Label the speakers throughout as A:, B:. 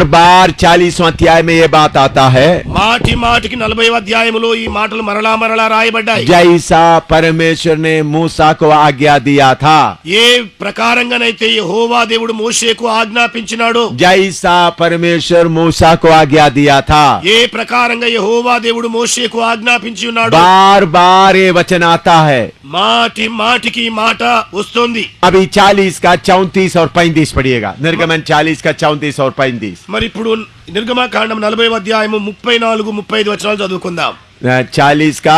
A: बार चालीसवा अध्याय में ये बात आता है।
B: माठी माट की नलब अध्याय माटल मरला मरला राय बड्डाई
A: जैसा परमेश्वर ने मूसा को आज्ञा दिया था।
B: ये प्रकार होवा देवुड़ मोशे को आज्ञापिंचना
A: जैसा परमेश्वर मूसा को आज्ञा दिया था।
B: ये प्रकार होवा देवुड़ मोशे को आज्ञापिंचुना
A: बार बार ये वचन आता है।
B: माटी माट की माट वस्तु
A: अभी चालीस का चौतीस और पैंतीस पढ़िएगा। निर्गमन चालीस का चौतीस और पैंतीस।
B: మరి ఇప్పుడు నిర్గమకాండం నలభై అధ్యాయము ముప్పై నాలుగు ముప్పై ఐదు వచనాలు చదువుకుందాం.
A: చాలీస్ కా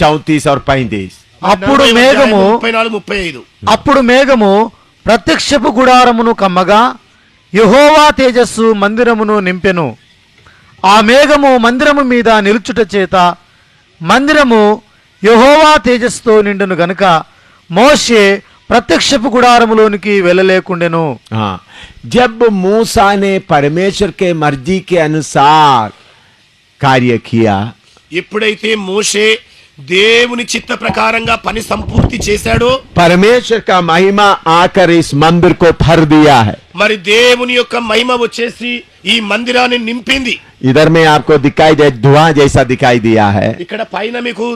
A: చౌతీస్ ఆర్ పైంతీస్
C: అప్పుడు మేఘము
B: ముప్పై నాలుగు ముప్పై ఐదు.
C: అప్పుడు మేఘము ప్రత్యక్షపు గుడారమును కమ్మగా యహోవా తేజస్సు మందిరమును నింపెను. ఆ మేఘము మందిరము మీద నిలుచుట చేత మందిరము యహోవా తేజస్సుతో నిండును గనుక మోషే ప్రత్యక్షపు గుడారములోనికి వెళ్ళలేకుండెను.
A: జబ్ మూసా నే పరమేశ్వర్ కే మర్జీ అనుసార్ కార్యకీయ
B: ఎప్పుడైతే మోషే దేవుని చిత్త ప్రకారంగా పని సంపూర్తి చేశాడు
A: పరమేశ్వర్ కా మహిమ ఆకర్ మందిర్ కో భర్ దియా హై.
B: మరి దేవుని యొక్క మహిమ వచ్చేసి ఈ మందిరాన్ని నింపింది.
A: ఇదర్ మే ఆప్కో దిఖాయి దే ధువా జైసా దిఖాయి దియా హై.
B: ఇక్కడ పైన మీకు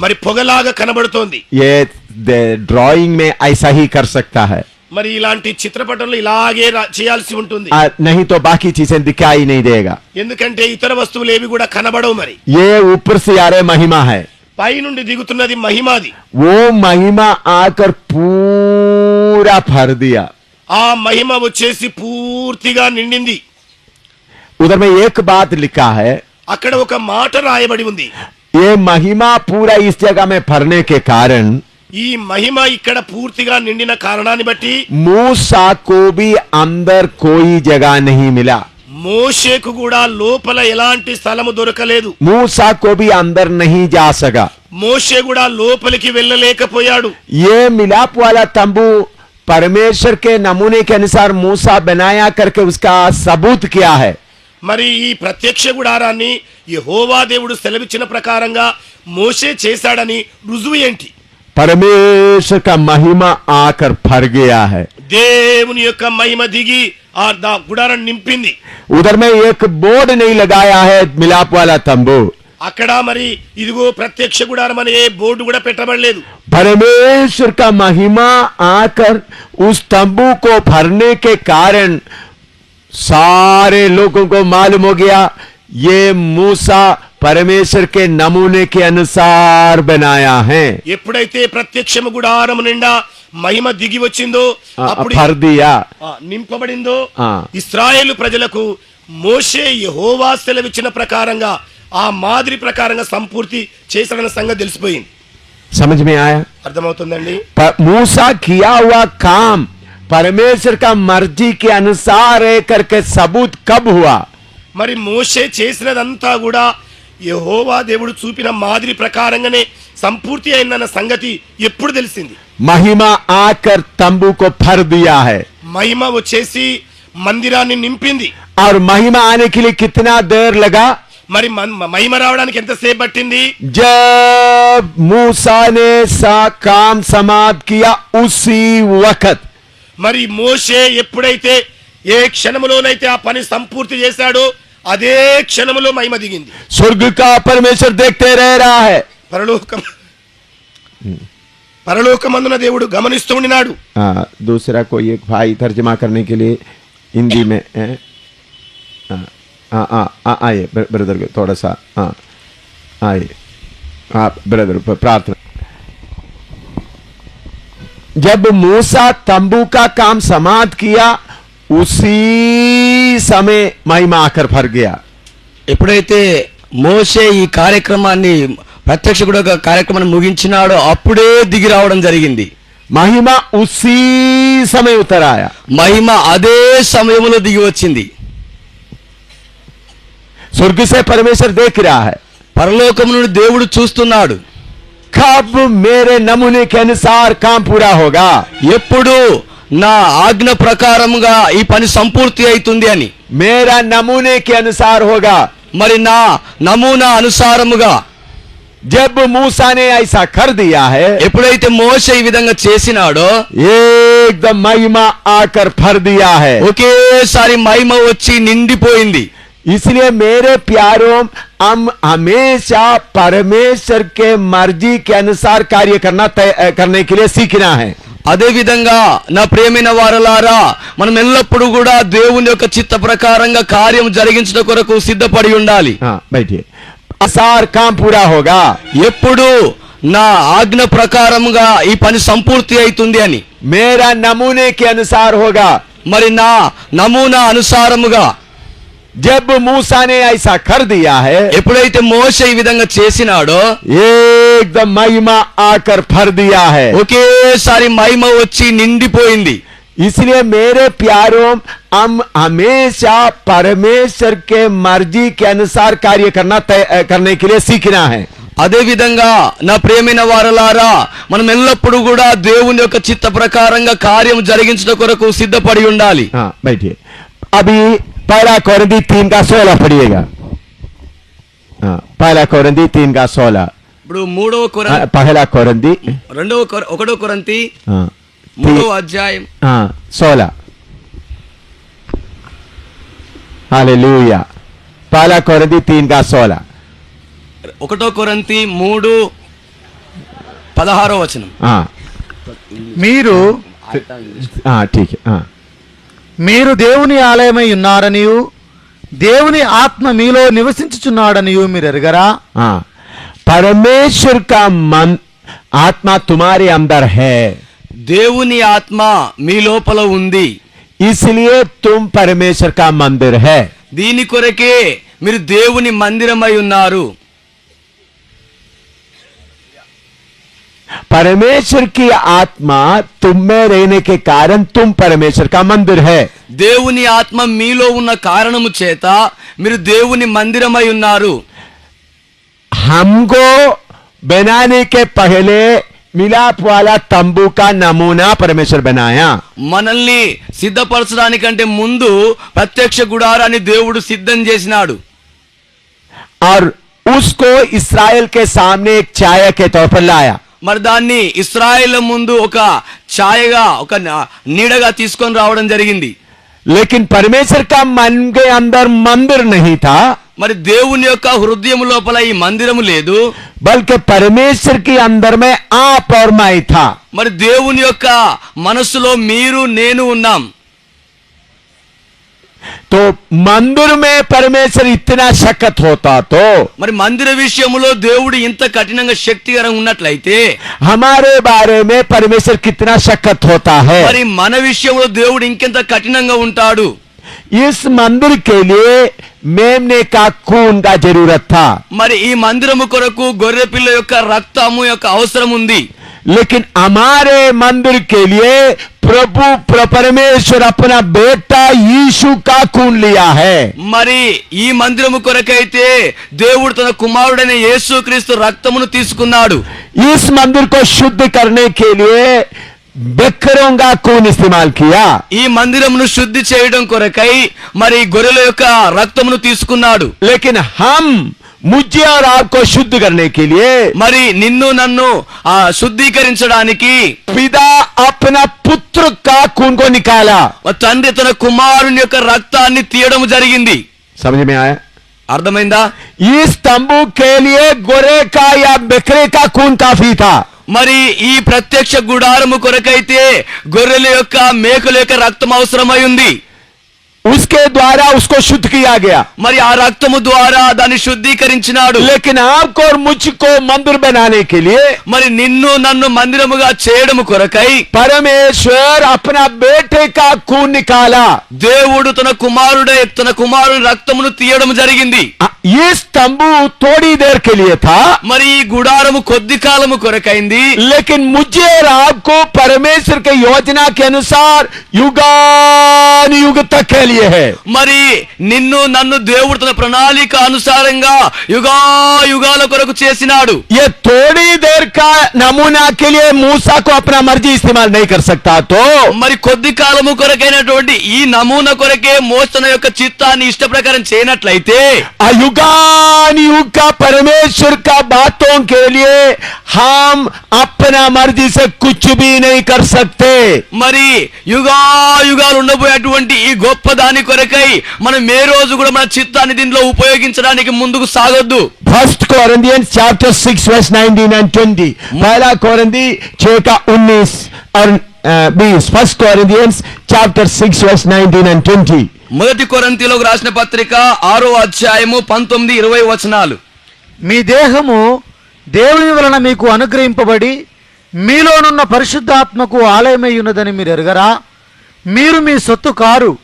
B: మరి పొగలాగా కనబడుతోంది.
A: ఏ డ్రాయింగ్ మే ఐసా కర్ సక్తా హై.
B: మరి ఇలాంటి చిత్రపటంలో ఇలాగే చేయాల్సి ఉంటుంది.
A: నహితో బాకీ చీసే దిక్కాయి నై దేగా
B: ఎందుకంటే ఇతర వస్తువులు ఏవి కూడా కనబడవు మరి.
A: ఏ ఊపర్ సే ఆరే మహిమా హై.
B: పై నుండి దిగుతున్నది మహిమాది.
A: ఓ మహిమ ఆకర్ పూరా ఫర్దియా
B: ఆ మహిమ వచ్చేసి పూర్తిగా నిండింది.
A: ఉదర్ మే ఏక్ బాత్ లిఖా హై.
B: అక్కడ ఒక మాట రాయబడి ఉంది.
A: ఏ మహిమ పూర ఇస్యగమే భరనే కే కారణ్?
B: ఈ మహిమ ఇక్కడ పూర్తిగా నిండిన కారణాన్ని బట్టి
A: మూసా బి అందర్ కోయి జగా నహి మిలా.
B: మోషేకు కూడా లోపల ఎలాంటి స్థలము దొరకలేదు.
A: మూసా కోబి అందర్ నహి జాసగా
B: మోషే కూడా లోపలికి వెళ్ళలేకపోయాడు.
A: ఏ మిలాప్ వాలా తంబు పరమేశ్వర్ కే నమూనే కే అనుసార్ మూసా బనాయా కర్కే ఉస్కా సబూత్ కియా హై.
B: మరి ఈ ప్రత్యక్ష గుడారాన్ని యహోవా దేవుడు సెలవిచ్చిన ప్రకారంగా మోషే చేశాడని రుజువు ఏంటి?
A: పరమేశ్వర్ మహిమ ఆకర్ ఫర్ హై.
B: దేవుని యొక్క మహిమ దిగి ఆ గుడారం నింపింది.
A: ఉదర్ మే ఏక్ బోర్డ్ నహీ లగాయా హై మిలాప్ వాలా తంబు.
B: అక్కడ మరి ఇదిగో ప్రత్యక్ష గుడారం అనే బోర్డు కూడా పెట్టబడలేదు.
A: పరమేశ్వర్ కా మహిమ ఆకర్ ఉస్ తంబూ కో భర్నే కే కారణ సారే లోకం కో మాలూమ్ హో గయా ये मूसा परमेश्वर के नमूने के अनुसार बनाया है
B: ఎప్పుడైతే ప్రత్యక్షము గుడారం నిండా మహిమ దిగి వచ్చిందో
A: आ,
B: అప్పుడు
A: भर दिया
B: ఆ, నింపబడిందో
A: ఆ.
B: ఇస్రాయేలు ప్రజలకు మోషే యెహోవా సెలవిచ్చిన ప్రకారంగా ఆ మాదిరి ప్రకారంగా సంపూర్తి చేశాడన్న సంగతి తెలిసిపోయింది
A: समझ में आया
B: అర్థమవుతుందండి
A: पर मूसा किया हुआ काम परमेश्वर का मर्जी के अनुसार है करके सबूत कब हुआ
B: మరి మోషే చేసినదంతా కూడా యహోవా దేవుడు చూపిన మాదిరి ప్రకారంగానే సంపూర్తి అయిందన్న సంగతి ఎప్పుడు తెలిసింది?
A: మహిమ ఆకర్ తంబూకు ఫర్ హై.
B: మహిమ వచ్చేసి మందిరాన్ని నింపింది.
A: ఆర్ మహిమ ఆనేకి లియే కితనా దేర్ లగా?
B: మరి మహిమ రావడానికి ఎంత సేపు పట్టింది?
A: జబ్ మూసా నే సా కామ్ సమాప్ కియా ఉసి వఖత్.
B: మరి మోషే ఎప్పుడైతే ఏ క్షణములోనైతే ఆ పని సంపూర్తి చేశాడో అదే క్షణములో మహిమ దిగింది
A: स्वर्ग का परमेश्वर देखते रह रहा है
B: పరలోకం పరలోకమందున దేవుడు గమనిస్తూ ఉండినాడు
A: आ, दूसरा कोई एक भाई तर्जमा करने के लिए हिंदी में है हाँ हाँ हाँ हाँ, आइए ब्र- ब्रदर को थोड़ा सा हाँ आइए हाँ ब्रदर प- प्रार्थना जब मूसा तंबू का काम समाप्त किया ఉసీ సమే మహిమ ఆఖర్ ఫర్ గయా
D: ఎప్పుడైతే మోసే ఈ కార్యక్రమాన్ని ప్రత్యక్షకుడు కార్యక్రమాన్ని ముగించినాడో అప్పుడే దిగి రావడం జరిగింది.
A: మహిమ ఉసీ సమయం ఉతరాయ
D: మహిమ అదే సమయంలో దిగి వచ్చింది.
A: స్వర్గసే పరమేశ్వర్ దేకిరా
D: పరలోకం నుండి దేవుడు చూస్తున్నాడు.
A: కాపు మేరే నమూనే అనుసార్ కాం పూరా హోగా.
D: ఎప్పుడు నా ఆజ్ఞ ప్రకారముగా ఈ పని సంపూర్తి అవుతుంది అని
A: मेरा नमूने के अनुसार होगा
D: మరి నా నమూనా అనుసారముగా
A: जब मूसा ने ऐसा कर दिया है
D: ఎప్పుడైతే మోసే ఈ విధంగా చేసినాడో
A: एकदम महिमा आकर भर दिया है
D: ఒకేసారి మహిమ వచ్చి నిండిపోయింది
A: इसलिए मेरे प्यारों हम हमेशा परमेश्वर के मर्जी के अनुसार कार्य करना तय करने के लिए सीखना है
D: అదేవిధంగా నా ప్రేమైన వారలారా మనం ఎల్లప్పుడూ కూడా దేవుని యొక్క చిత్త ప్రకారంగా కార్యం జరిగించడం కొరకు సిద్ధపడి ఉండాలి.
A: హోగా?
D: ఎప్పుడు నా ఆజ్ఞ ప్రకారంగా ఈ పని సంపూర్తి అవుతుంది అని.
A: మేరా నమూనేకి అనుసార్ హోగా?
D: మరి నా నమూనా అనుసారముగా
A: जब मूसा ने ऐसा कर दिया है
D: ఎప్పుడైతే మోస ఈ విధంగా చేసినాడో
A: एकदम महिमा आकर भर दिया है
D: ఒకేసారి మహిమ వచ్చి నిండిపోయింది
A: इसलिए मेरे प्यारों हम हमेशा परमेश्वर के मर्जी के अनुसार कार्य करना तय करने के लिए सीखना है
D: అదే విధంగా నా ప్రేమైన వారలారా మనం ఎల్లప్పుడూ కూడా దేవుని యొక్క చిత్త ప్రకారంగా కార్యం జరిగించడం కొరకు సిద్ధపడి ఉండాలి
A: हाँ बैठिए अभी पहला कोरंदी तीन का सोलह पढ़िएगा हाँ पहला कोरंदी तीन का सोलह
D: ఇప్పుడు మూడవ కొర
A: हाँ, पहला कोरंदी
D: రెండవ కొర ఒకటో కొరంతి
A: हाँ
D: మూడవ అధ్యాయం
A: हाँ सोलह हालेलुया पहला कोरंदी तीन का सोलह
D: ఒకటో కొరంతి మూడు పదహారో వచనం
A: हाँ
C: మీరు
A: हाँ ठीक है हाँ
C: మీరు దేవుని ఆలయమై ఉన్నారనియు దేవుని ఆత్మ మీలో నివసించుచున్నాడనియు మీరు ఎరగరా
A: हाँ परमेश्वर का मन आत्मा तुम्हारे अंदर है
D: దేవుని ఆత్మ మీ లోపల ఉంది
A: इसलिए तुम परमेश्वर का मंदिर है
D: దీని కొరకే మీరు దేవుని మందిరమై ఉన్నారు
A: परमेश्वर की आत्मा तुम में रहने के कारण तुम परमेश्वर का मंदिर है
D: దేవుని ఆత్మ మీలో ఉన్న కారణము చేత మీరు దేవుని మందిరమై ఉన్నారు
A: हमको बनाने के पहले मिलाप वाला तंबू का नमूना परमेश्वर बनाया
D: మనల్ని సిద్ధపరచడానికంటే ముందు ప్రత్యక్ష గుడారాన్ని దేవుడు సిద్ధం చేసినాడు
A: और उसको इसराइल के सामने एक छाया के तौर पर लाया
D: మరి దాన్ని ఇస్రాయేల్ ముందు ఒక ఛాయగా ఒక నీడగా తీసుకొని రావడం జరిగింది.
A: లేకిన్ పరమేశ్వర్ కా మన్ కే అందర్ మందిర్ నహి
D: మరి దేవుని యొక్క హృదయం లోపల ఈ మందిరము లేదు.
A: బల్కే పరమేశ్వర్కి అందరమే ఆ పౌర్మాయి థా.
D: మరి దేవుని యొక్క మనసులో మీరు నేను ఉన్నాం.
A: तो మందిర్ మే పరమేశ్వర్ ఇతనా సఖత్ హోతా తో
D: మరి మందిర విషయంలో దేవుడు ఇంత కఠినంగా శక్తికరంగా ఉన్నట్లయితే
A: హమారే బారే మే పరమేశ్వర్ కితనా సఖత్ హోతా హై
D: మరి మన విషయంలో దేవుడు ఇంకెంత కఠినంగా ఉంటాడు?
A: ఇస్ మందిర్ కే లియే మేమ్నే కా ఖూన్ కా జరూరత్ థా
D: మరి ఈ మందిరము కొరకు గొర్రె పిల్ల యొక్క రక్తము యొక్క అవసరం ఉంది.
A: లేకిన్ హమారే మందిర్ కే లియే प्रभु प्र- परमेश्वर अपना बेटा यीशु का खून लिया है
D: మరి ఈ మందిరము కొరకైతే దేవుడు తన కుమారుడైన యేసుక్రీస్తు రక్తమును తీసుకున్నాడు
A: इस मंदिर को शुद्ध करने के लिए बकरों का खून इस्तेमाल किया
D: ఈ మందిరమును శుద్ధి చేయడం కొరకై మరి గొర్రెల యొక్క రక్తమును తీసుకున్నాడు
A: लेकिन हम मुझे और आपको शुद्ध करने के लिए
D: మరి నిన్ను నన్ను ఆ శుద్ధీకరించడానికి
A: पिता अपना पुत्र का खून को निकाला
D: మా తండ్రి తన కుమారుని యొక్క రక్తాన్ని తీయడం జరిగింది
A: समझ में आया
D: అర్థమైందా
A: इस तंबू के लिए गोरे का या बकरे का खून काफी था
D: మరి ఈ ప్రత్యక్ష గుడారము కొరకైతే గొర్రెల యొక్క మేకల యొక్క రక్తం అవసరమై ఉంది
A: उसके द्वारा उसको शुद्ध किया गया
D: మరి ఆ రక్తము ద్వారా దాన్ని శుద్ధీకరించినాడు
A: लेकिन आपको और मुझको मंदिर बनाने के लिए
D: మరి నిన్ను నన్ను మందిరముగా చేయడము కొరకై
A: परमेश्वर अपना बेटे का खून निकाला
D: దేవుడు తన కుమారుడే తన కుమారుని రక్తమును తీయడం జరిగింది
A: ఈ స్తంభు తోడి దేర్
D: మరి ఈ గుడారము కొద్ది కాలము కొరకైంది.
A: లేకిన్ ముజే ఆప్కో పరమేశ్వర్ కే యోజన కే అనుసార్ యుగాని యుగ తక్
D: మరి నిన్ను నన్ను దేవుడు తన ప్రణాళిక అనుసారంగా యుగా యుగాల కొరకు చేసినాడు.
A: ఏ తోడి దేర్ నమూనా కెలియే మూసాకు అప్న మర్జీ ఇస్తేమాల్ నై కర్ సక్తా తో
D: మరి కొద్ది కాలము కొరకైనటువంటి ఈ నమూనా కొరకే మోసన యొక్క చిత్తాన్ని ఇష్ట ప్రకారం చేయనట్లయితే
A: ఆ युगान युग का परमेश्वर का बातों के लिए हम अपना मर्जी से कुछ भी नहीं कर सकते
D: మరి యుగా యుగాలు ఉండబోయేటువంటి ఈ గొప్ప దాని కొరకై మనం ఏ రోజు కూడా మన చిత్తాన్ని దీనిలో ఉపయోగించడానికి ముందుకు సాగొద్దు
A: first Corinthians chapter six verse nineteen and twenty पहला कोरिंथी छह का उन्नीस और बीस first Corinthians chapter six verse nineteen and twenty
D: మొదటి కొరంతిలో రాసిన పత్రిక ఆరో అధ్యాయము పంతొమ్మిది ఇరవై వచనాలు.
C: మీ దేహము దేవుని వలన మీకు అనుగ్రహింపబడి మీలోనున్న పరిశుద్ధాత్మకు ఆలయమై ఉన్నదని మీరు ఎరగరా? మీరు మీ సొత్తు కారు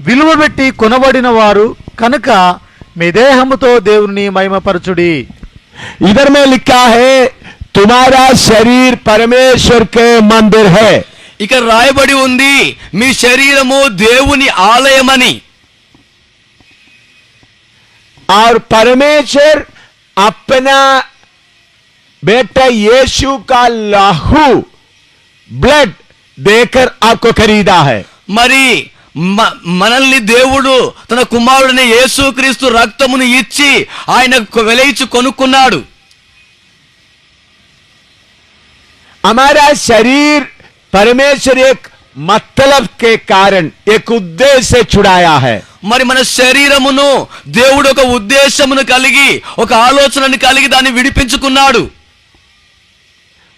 C: విలువ పెట్టి కొనబడిన వారు కనుక మీ దేహముతో దేవుని మహిమపరచుడి.
A: ఇదర్మే లిఖా హే తుమారా శరీర్ పరమేశ్వర్ కే మందిర్ హే
D: ఇక రాయబడి ఉంది మీ శరీరము దేవుని ఆలయమని
A: और परमेश्वर अपना बेटा यीशु का लाहू ब्लड देकर आपको खरीदा है
D: మరి మ- మనల్ని దేవుడు తన కుమారుడిని యేసుక్రీస్తు రక్తమును ఇచ్చి ఆయన వెలయిచి కొనుక్కున్నాడు
A: हमारा शरीर परमेश्वर एक मतलब के कारण एक उद्देश्य से छुड़ाया है
D: మరి మన శరీరమును దేవుడు ఒక ఉద్దేశమును కలిగి ఒక ఆలోచనను కలిగి దాన్ని విడిపించుకున్నాడు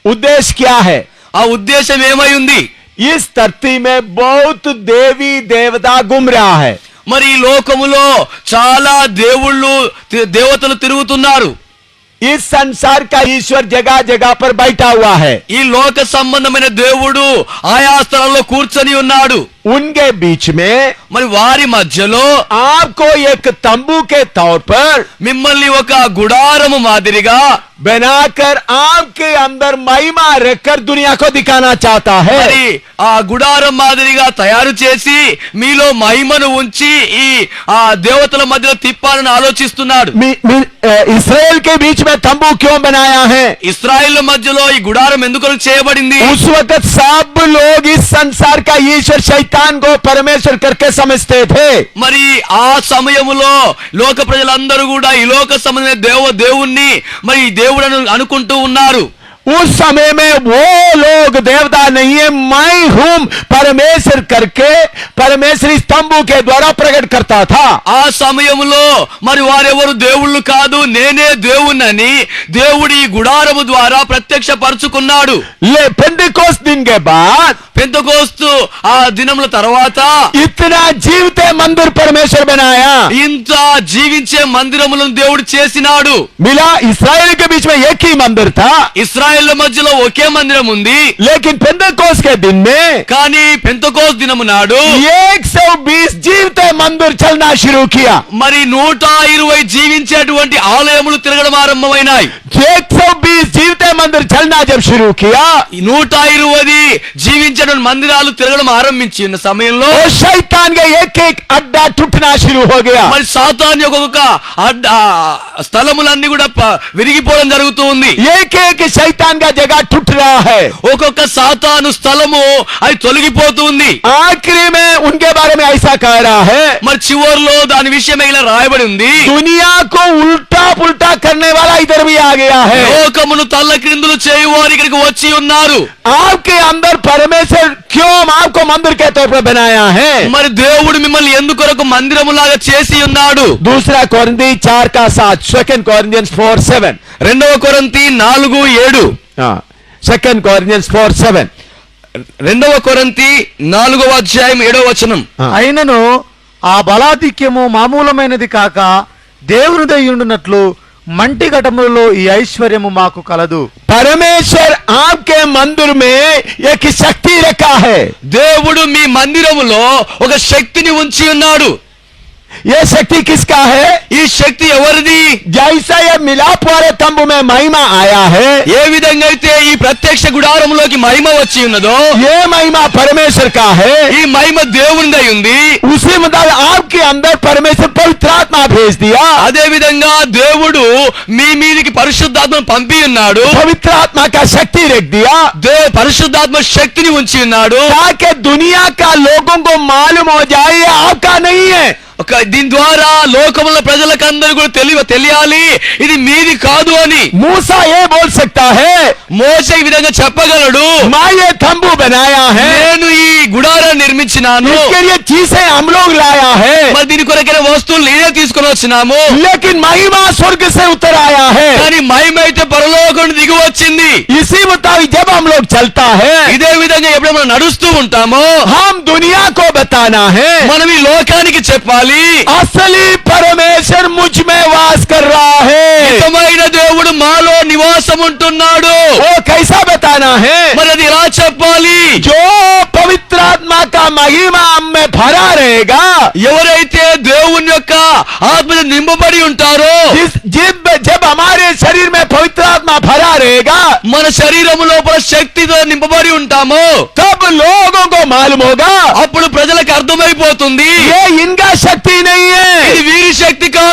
A: उद्देश्य क्या है
D: ఆ ఉద్దేశం ఏమై ఉంది
A: इस धरती में बहुत देवी देवता घूम रहा है
D: మరి ఈ లోకములో చాలా దేవుళ్ళు తి- దేవతలు తిరుగుతున్నారు
A: इस संसार का ईश्वर जगह जगह पर बैठा हुआ है
D: ఈ లోక సంబంధమైన దేవుడు ఆయా స్థలంలో కూర్చొని ఉన్నాడు
A: उनके बीच में
D: మరి వారి మధ్యలో
A: आपको एक तंबू के तौर पर
D: మిమ్మల్ని ఒక గుడారము మాదిరిగా
A: बनाकर आपके अंदर महिमा रखकर दुनिया को दिखाना चाहता है
D: మరి ఆ గుడారం మాదిరిగా తయారు చేసి మీలో మహిమను ఉంచి ఈ ఆ దేవతల మధ్యలో తిప్పాలని ఆలోచిస్తున్నాడు
A: मी- मी- अ, इसराइल के बीच में तंबू क्यों बनाया है
D: ఇస్రాయిల్ మధ్యలో ఈ గుడారం ఎందుకు చేయబడింది
A: उस वक्त सब लोग इस संसार का ईश्वर शैतान को परमेश्वर करके समझते थे
D: మరి ఆ సమయములో లోక ప్రజలందరూ కూడా ఈ లోక సంబంధమైన దేవ దేవుణ్ణి మరి ఈ దేవుడను అనుకుంటూ ఉన్నారు
A: उस समय में वो लोग देवता नहीं है मैं हूं परमेश्वर करके परमेश्वर इस तंबू के द्वारा प्रकट करता था
D: ఆ సమయములో మరి వారెవరు దేవుళ్ళు కాదు నేనే దేవుణ్ణని దేవుడి ఈ గుడారము ద్వారా ప్రత్యక్షపరుచుకున్నాడు
A: ले पेंटिकोस दिन के बाद
D: పెంతకోస్తు ఆ దినముల తర్వాత
A: इतना जीवते मंदिर परमेश्वर बनाया
D: ఇంత జీవించే మందిరములను దేవుడు చేసినాడు
A: मिला इसराइल के बीच में एक ही मंदिर था
D: ఇస్రాయేల్ ఇస్రాయేల్ మధ్యలో ఒకే మందిరం ఉంది.
A: లేకిన్ పెంతకోస్ కే దిన్ మే
D: కానీ పెంతకోస్ దినము నాడు
A: 120 జీవిత మందిర్ చల్నా షురూ కియా
D: మరి 120 జీవించేటువంటి ఆలయములు తిరగడం ఆరంభమైనాయి.
A: 120 మందిర్ చలనా జబ్
D: కియా? నూట ఇరవై జీవించడం మందిరాలు తిరగడం ఆరంభించిన సమయంలో
A: శైతాన్గా ఏక్ అడ్డా టుట్నా షురూ హో
D: మరి సాతాన్ ఒక్కొక్క అడ్డా స్థలములన్నీ కూడా విరిగిపోవడం జరుగుతూ ఉంది.
A: ఏక్ శైతాన్గా జగా టుట్ హై.
D: ఒక్కొక్క సాతాను స్థలము అది తొలగిపోతుంది
A: ఆఖరి మే ఉన్కే బారే మే ఐసా కహ హై.
D: మరి చివర్లో దాని విషయమే ఇలా రాయబడి ఉంది.
A: దునియాకు ఉల్టా పుల్టా కర్నే వాలా ఇదర్ భీ ఆ గయా హై.
D: లోకమును తల్ల క్రిందులు చేయువారు ఇక్కడికి వచ్చి ఉన్నారు.
A: ఆప్కే అందరు పరమేశ్వర్ క్యో ఆప్కో మందిర్ కే తోర్ బనాయా
D: మరి దేవుడు మిమ్మల్ని ఎందుకొరకు మందిరములాగా చేసి ఉన్నాడు?
A: దూసరా కొరింథీ చార్ కా సాత్ సెకండ్ కొరింథియన్స్ 4 7
D: రెండవ కొరింథీ 4 7
A: సెకండ్ కొరింథియన్స్ 4 7
D: రెండవ కొరంతి నాలుగవ అధ్యాయం ఏడవ వచనం.
C: అయినను ఆ బలాధిక్యము మామూలమైనది కాక దేవుని ఉండునట్లు మంటి ఘటములలో ఈ ఐశ్వర్యము మాకు కలదు.
A: పరమేశ్వర్ ఆప్కే మందిర్ మే శక్తి రేఖ
D: దేవుడు మీ మందిరములో ఒక శక్తిని ఉంచి ఉన్నాడు.
A: ये शक्ति किसका है
D: ఈ శక్తి ఎవరిది
A: जैसा ये मिलाप वाले तंबू में महिमा आया है
D: ఏ విధంగా అయితే ఈ ప్రత్యక్ష గుడారములోకి మహిమ వచ్చి ఉన్నదో
A: ये महिमा परमेश्वर का है
D: ఈ మహిమ దేవునిదై ఉంది
A: उसी मुताबिक आपके अंदर परमेश्वर पवित्र आत्मा भेज दिया
D: అదే విధంగా దేవుడు మీ మీదికి పరిశుద్ధాత్మను పంపి ఉన్నాడు
A: पवित्र आत्मा का शक्ति रख दिया
D: దే పరిశుద్ధాత్మ శక్తిని ఉంచి ఉన్నాడు
A: ताकि दुनिया का लोगों को मालूम हो जाए ये आपका नहीं है
D: ఒక దీని ద్వారా లోకముల ప్రజలకు అందరూ కూడా తెలియ తెలియాలి. ఇది మీది కాదు అని.
A: మూసా ఏ బోల్ సక్తా హే?
D: మోస ఈ విధంగా చెప్పగలడు.
A: మాయే తంబు బనాయా హే?
D: నేను ఈ గుడారం నిర్మించినాను.
A: చీసే అమ్లోగ్ లాయా హే?
D: మరి దీని కొరకే వస్తువులు నేనే తీసుకొని వచ్చినాము.
A: లేకిన్ మహిమా స్వర్గ సే ఉత్తరాయా హే?
D: కానీ మహిమ అయితే పరలోకం దిగి వచ్చింది.
A: ఇసీ ముతాబి జబ్ హమ్ లోగ్ చల్తా హే?
D: ఇదే విధంగా ఎప్పుడైనా నడుస్తూ ఉంటామో?
A: హమ్ దునియా కో బతానా హే?
D: మనం ఈ లోకానికి చెప్పాలి.
A: असली असली परमेश्वर मुझमें वास कर रहा है
D: देवड़ मालो निवास
A: ओ कैसा बताना है
D: मरदी राजपाली
A: जो पवित्र आत्मा का महिमा हमें भरा रहेगा
D: एवर देव आत्म निंबड़ी उठारो
A: जिस जिब जब हमारे पवित्र आत्मा भरा रहेगा
D: మన శరీరం లోపల శక్తితో నింపబడి ఉంటామో
A: तब लोगों को मालूम होगा
D: అప్పుడు ప్రజలకు అర్థమైపోతుంది
A: ये इनका शक्ति नहीं है
D: ఇది వీరి శక్తి కాదు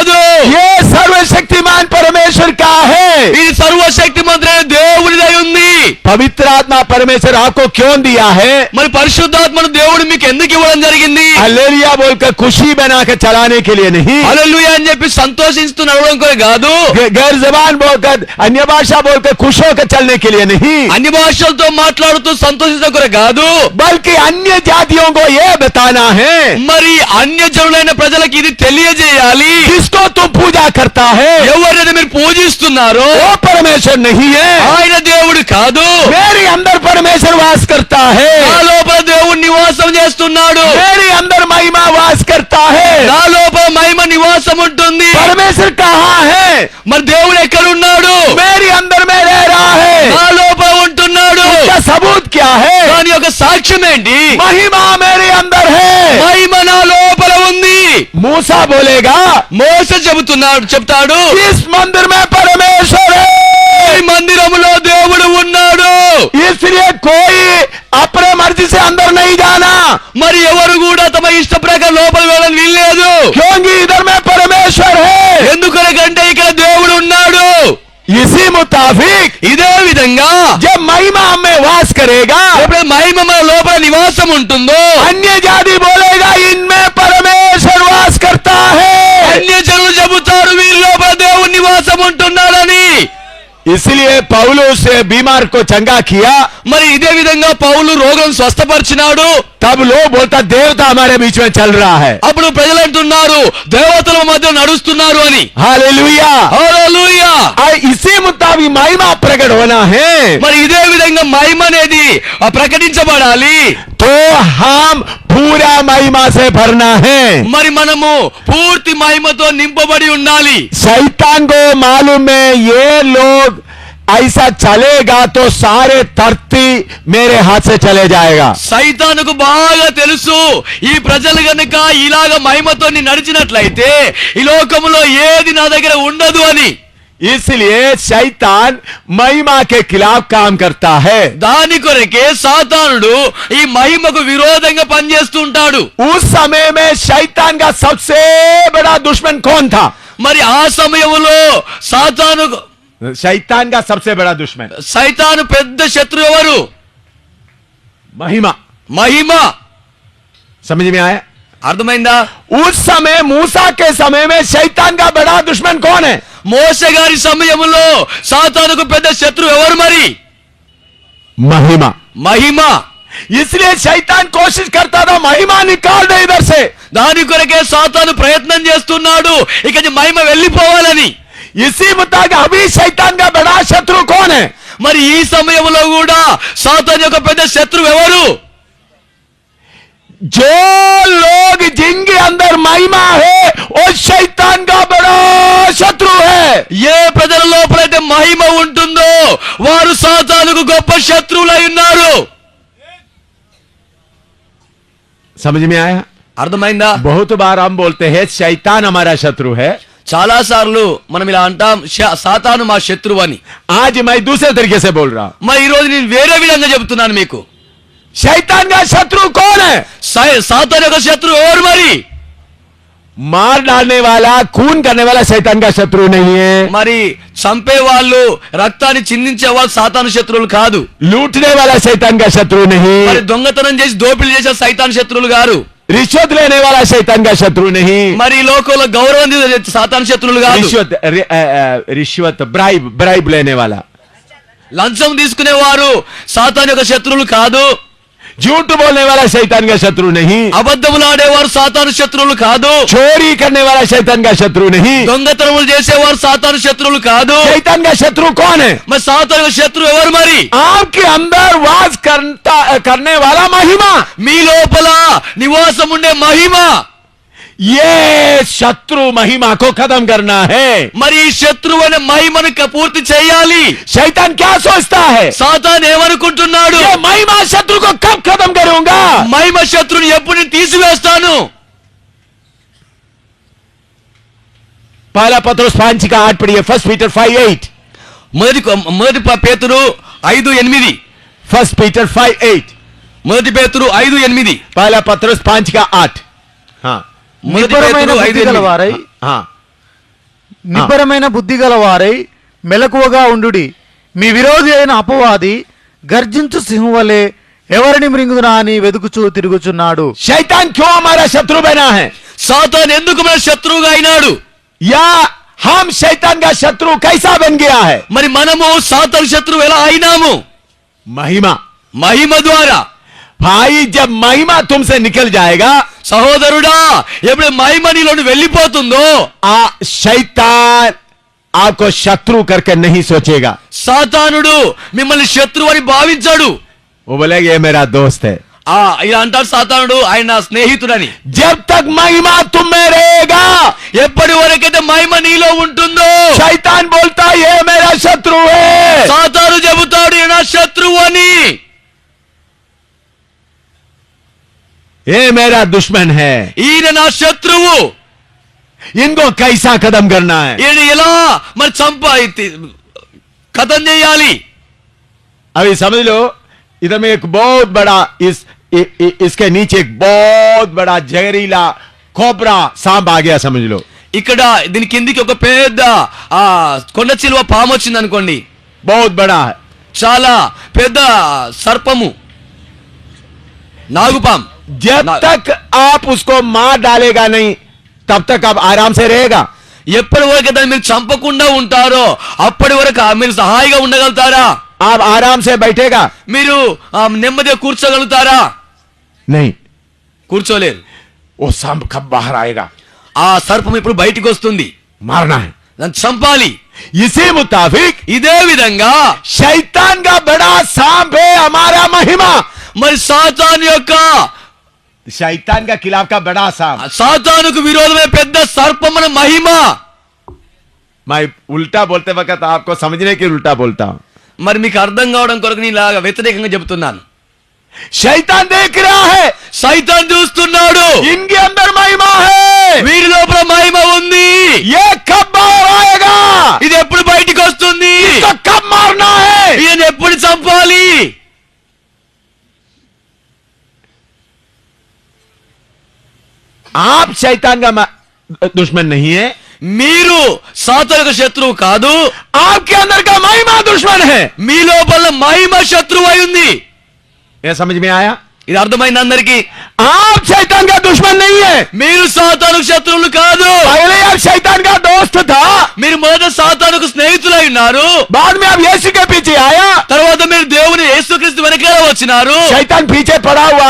A: पवित्र आत्मा परमेश्वर आपको क्यों दिया है
D: మరి పరిశుద్ధాత్మను దేవుడు మీకు ఎందుకు ఇవ్వడం జరిగింది
A: हालेलुया बोलकर खुशी बनाकर चलाने के लिए नहीं
D: హల్లెలూయా అని చెప్పి సంతోషిస్తూ నడవడం కొరకు కాదు
A: ग- गैर जबान बोलकर अन्य भाषा बोलकर खुश होकर चलने के लिए नहीं
D: అన్ని భాషలతో మాట్లాడుతూ సంతోషించడం కొరకు కాదు
A: बल्कि अन्य जातियों को यह बताना है
D: మరి అన్య జనులైన ప్రజలకు ఇది తెలియజేయాలి
A: जिसको तुम पूजा करता है
D: ఎవరైతే మీరు పూజిస్తున్నారో
A: वो परमेश्वर नहीं है
D: ఆయన దేవుడు కాదు
A: ఉన్నాడు మేరీ అందరు పరమేశ్వర్ వాస్ కర్తా హే.
D: నా లోపల దేవుడు నివాసం చేస్తున్నాడు.
A: మేరీ అందరు మహిమ వాస్ కర్తా హే.
D: నా లోపల మహిమ నివాసం ఉంటుంది.
A: పరమేశ్వర్ కహా హే.
D: మరి దేవుడు ఎక్కడ
A: ఉన్నాడు మేరీ అందరు మే రా హే.
D: నా లోపల ఉంటున్నాడు.
A: సబూత్ క్యా హే?
D: దాని యొక్క సాక్ష్యం ఏంటి?
A: మహిమ మేరీ అందర్ హే.
D: మహిమ నా లోపల ఉంది.
A: మూసా బోలేగా?
D: మోస చెబుతున్నాడు చెప్తాడు.
A: ఇస్ మందిర్
D: మే
A: పరమేశ్వర్
D: మందిరములో
A: इसलिए कोई अपने मर्जी से अंदर नहीं जाना
D: మరి ఎవరు కూడా తమ ఇష్ట ప్రకారం లోపల వెళ్ళడం వీల్లేదు
A: क्योंकि इधर में परमेश्वर है
D: ఎందుకనకంటే ఇక్కడ దేవుడు ఉన్నాడు
A: इसी मुताबिक
D: ఇదే విధంగా
A: जब महिमा में वास करेगा
D: ఎప్పుడైతే మహిమ మన లోపల నివాసం ఉంటుందో
A: अन्य जाति बोलेगा ఇసిలియే పౌలు బీమార్ కో చంగా కియా.
D: మరి ఇదే విధంగా పౌలు రోగం స్వస్థపరిచినాడు.
A: తబ్లో బోల్తా దేవత హమారే బీచ్ మే చల్ రహా హై.
D: అప్పుడు ప్రజలు అంటున్నారు దేవతల మధ్య నడుస్తున్నారు అని.
A: హల్లెలూయా
D: హల్లెలూయా
A: ఆ ఇసే ముతావి మహిమ ప్రకట హోనా హై.
D: మరి ఇదే విధంగా మహిమ అనేది ప్రకటించబడాలి.
A: తో హమ్ पूरा महिमा से भरना है
D: మరి మనము పూర్తి మహిమతో నింపబడి ఉండాలి
A: शैतान को मालूम है ये लोग ऐसा चलेगा तो सारे धरती मेरे हाथ से चले जाएगा
D: సైతానుకు బాగా తెలుసు ఈ ప్రజలు గనుక ఇలాగ మహిమతో నీ నడిచినట్లయితే ఈ లోకములో ఏది నా దగ్గర ఉండదు అని
A: इसलिए शैतान महिमा के खिलाफ काम करता है
D: దాని కొరకే సాతానుడు ఈ మహిమకు విరోధంగా పనిచేస్తుంటాడు
A: उस समय में शैतान का सबसे बड़ा दुश्मन कौन था
D: మరి ఆ సమయంలో సాతాను
A: शैतान का सबसे बड़ा दुश्मन
D: సైతాను పెద్ద శత్రు ఎవరు
A: महिमा
D: మహిమ
A: समझ में आया
D: అర్థమైందా
A: उस समय मूसा के समय में शैतान का बड़ा दुश्मन कौन है
D: మోసే గారి సమయంలో సాతానుకు పెద్ద శత్రు ఎవరు మరి
A: महिमा
D: మహిమ
A: इसलिए शैतान कोशिश करता था महिमा निकाल दे इधर से
D: దాని కొరకే సాతాను ప్రయత్నం చేస్తున్నాడు ఇక ఈ మహిమ వెళ్ళిపోవాలని
A: इसी मुताबिक अभी शैतान का बड़ा शत्रु कौन है
D: మరి ఈ సమయంలో కూడా సాతాన్ యొక్క పెద్ద శత్రువు ఎవరు
A: जो लोग जिनके अंदर महिमा है वो शैतान का बड़ा शत्रु है
D: ఏ ప్రజల లోపలైతే మహిమ ఉంటుందో వారు సాతానుకు గొప్ప శత్రువులై ఉన్నారు
A: समझ में आया
D: అర్థమైందా
A: बहुत बार हम बोलते हैं शैतान हमारा शत्रु है
D: చాలా సార్లు మనం ఇలా అంటాం "శ- సాతాను మా శత్రువు అని
A: आज मैं दूसरे तरीके से बोल रहा हूं
D: మరి ఈ రోజు నేను వేరే విధంగా చెబుతున్నాను మీకు
A: शैतान का शत्रु कौन है
D: సై- సాతాను యొక్క శత్రువు ఎవరు మరి
A: मार डालने वाला खून करने वाला शैतान का शत्रु नहीं है
D: మరి చంపే వాళ్ళు రక్తాన్ని చిందించే వాళ్ళు సాతాను శత్రువులు కాదు
A: लूटने वाला शैतान का शत्रु
D: మరి
A: नहीं
D: దొంగతనం చేసి దోపిడీ చేసే సైతాన్ శత్రువులు గారు
A: रिश्वत लेने वाला शैतान का शत्रु नहीं
D: మరి ఈ లోకంలో గౌరవం తీసే సాతాను శత్రువులు కాదు
A: रिश्वत रि- अ, अ, रिश्वत ब्राइब ब्राइब लेने वाला
D: లంచం తీసుకునేవారు సాతాన్ యొక్క శత్రువులు కాదు
A: झूठ बोलने वाला शैतान का शत्रु नहीं
D: అబద్ధములు ఆడేవారు సాతాను శత్రువులు కాదు
A: चोरी करने वाला शैतान का शत्रु नहीं
D: దొంగతనములు చేసేవారు సాతాను శత్రువులు కాదు
A: शैतान का शत्रु कौन है
D: మరి సాతాను యొక్క శత్రువు ఎవరు మరి
A: आपके अंदर वास करता करने वाला महिमा
D: మీ లోపల నివాసం ఉండే మహిమ
A: ఏ శత్రు మహిమకు కథం కర్నా హే?
D: మరి శత్రు అనే మహిమను పూర్తి చేయాలి.
A: శైతాన్ క్యా సోచతా హే?
D: సాతాన్ ఏమనుకుంటున్నాడు?
A: మహిమ శత్రుకు కబ్ కరుంగా
D: మహిమ శత్రుని ఎప్పుడు తీసివేస్తాను.
A: పాలా పత్రుస్ పాంచిక ఆట్పడి ఫస్ట్ పీటర్ ఫైవ్ ఎయిట్.
D: మొదటి మొదటి పేతురు ఐదు ఎనిమిది.
A: First Peter five eight.
D: మొదటి పేతురు ఐదు ఎనిమిది.
A: పాలా పత్రుస్ పాంచిక
D: ఆట్
C: నిబ్బరమైన బుద్ధి గలవారై. నిబ్బరమైన బుద్ధి గలవారై మెలకువగా ఉండు మీ విరోధి అయిన అపవాది గర్జించు సింహవలే ఎవరిని మృంగునా అని వెతుకుచూ తిరుగుచున్నాడు.
A: శైతాన్ క్యో మారా శత్రువైనా హే?
D: సాతాన్ ఎందుకు మన శత్రువుగా అయినాడు?
A: యా హమ్ శైతాన్గా శత్రువు కైసా బన్ గయా హై?
D: మరి మనము సాతాన్ శత్రువు ఎలా అయినాము?
A: మహిమ.
D: మహిమ ద్వారా.
A: భాయి జబ్ మహిమ తుమ్సే నికల్ జాయగా
D: సహోదరుడా ఎప్పుడు మహిమ నీలోని వెళ్ళిపోతుందో?
A: ఆ శైతాన్ ఆకో శత్రు కర్క నహి సోచేగా
D: సాతానుడు మిమ్మల్ని శత్రువు అని భావించాడు.
A: ఓ బలేగే మేరా దోస్త్
D: హై ఇలా అంటాడు సాతానుడు ఆయన స్నేహితుడని.
A: జబ్ తక్ మహిమ తుమ్మేరేగా
D: ఎప్పటి వరకైతే మహిమ నీలో ఉంటుందో?
A: శైతాన్ బోల్తా ఏ మేరా శత్రువే
D: సాతాను చెబుతాడు నా శత్రువు అని.
A: ये मेरा दुश्मन है
D: ఈయన నా శత్రువు
A: इनको कैसा कदम करना है
D: ఈయన ఎలా మరి చంప కథం చేయాలి
A: अभी समझ लो इधर में एक बहुत बड़ा इस इ, इ, इसके नीचे एक बहुत बड़ा जहरीला कोबरा सांप आ गया समझ लो
D: ఇక్కడ దీని కిందికి ఒక పెద్ద ఆ కొండ చిలువ పాము వచ్చింది అనుకోండి
A: बहुत बड़ा है
D: చాలా పెద్ద సర్పము నాగుపాం
A: जब
D: ना-
A: तक आप उसको मार डालेगा नहीं तब तक आप आराम से रहेगा
D: ఎప్పటి వరకు దాన్ని మీరు చంపకుండా ఉంటారో అప్పటి వరకు ఆ మీరు సహాయిగా ఉండగలుగుతారా
A: आप आराम से बैठेगा
D: మీరు ఆ, నెమ్మదిగా కూర్చోగలుగుతారా
A: नहीं
D: కూర్చోలేరు
A: वो सांप कब बाहर आएगा
D: ఆ సర్పం ఇప్పుడు బయటికి వస్తుంది
A: मारना है
D: దాన్ని చంపాలి
A: इसी मुताबिक
D: ఇదే విధంగా
A: शैतान का बड़ा सांप है हमारा महिमा
D: మరి సాతాను యొక్క
A: शैतान का खिलाफ का बड़ा सांप
D: సాతానుకు విరోధమే పెద్ద సర్పమన మహిమ
A: मैं उल्टा बोलते वक्त आपको समझने के लिए उल्टा बोलता हूं
D: మరి మీకు అర్థం కావడం కొరకు నేను ఇలాగా వ్యతిరేకంగా చెబుతున్నాను
A: शैतान देख रहा है
D: సైతాన్ చూస్తున్నాడు
A: इनके अंदर महिमा है
D: వీరి లోపల మహిమ ఉంది
A: ये कब बाहर शैतान का मा- दुश्मन नहीं है
D: మీరు సాతానుక శత్రువు కాదు
A: आपके अंदर का महिमा दुश्मन है
D: మీ లోపల మహిమ శత్రువు అయి ఉంది
A: ये समझ में आया
D: ఇది అర్థమైంది అందరికి?
A: ఆప్ శైతాన్గా దుష్మన్ నయ్యే
D: మీరు సాతానుకు శత్రువులు కాదు.
A: పహలే శైతాన్గా దోస్త్
D: మీరు మొదట సాతానుకు స్నేహితులై ఉన్నారు.
A: బాద్ మే ఆప్ యేసు కే పీచే ఆయా.
D: తర్వాత మీరు దేవుని యేసుక్రీస్తు వెనకాల వచ్చినారు?
A: శైతాన్ పీచే పడా హువా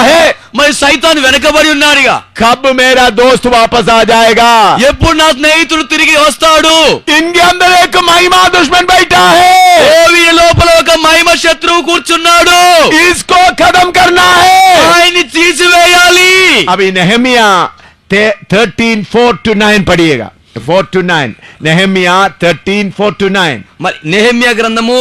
D: మరి సైతాన్ వెనకబడి ఉన్నారుగా.
A: కబ్ మేరా దోస్త్ వాపస్ ఆ జాయేగా.
D: ఎప్పుడు నా స్నేహితుడు తిరిగి వస్తాడు?
A: ఇంకే అందరూ మహిమా
D: దుష్మన్ బయట లోపల మహిమ శత్రువు కూర్చున్నాడు.
A: తీసుకో కథం కన్నా ఆయన
D: ఆయన్ని తీసివేయాలి.
A: అవి Nehemiah thirteen four to nine పడిగా four to nine. Nehemiah thirteen four to nine.
D: మరి నెహమియా గ్రంథము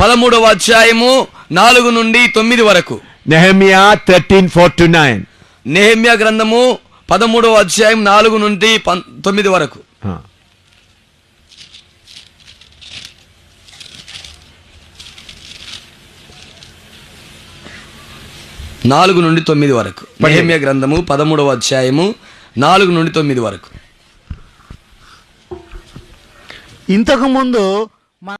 D: పదమూడవ అధ్యాయము నాలుగు నుండి తొమ్మిది వరకు.
A: Nehemiah thirteen four to nine.
D: Nehemiah గ్రంథము పదమూడవ అధ్యాయం నాలుగు నుండి తొమ్మిది వరకు. నాలుగు నుండి తొమ్మిది వరకు. నెహమ్య గ్రంథము పదమూడవ అధ్యాయము నాలుగు నుండి తొమ్మిది వరకు
C: ఇంతకు ముందు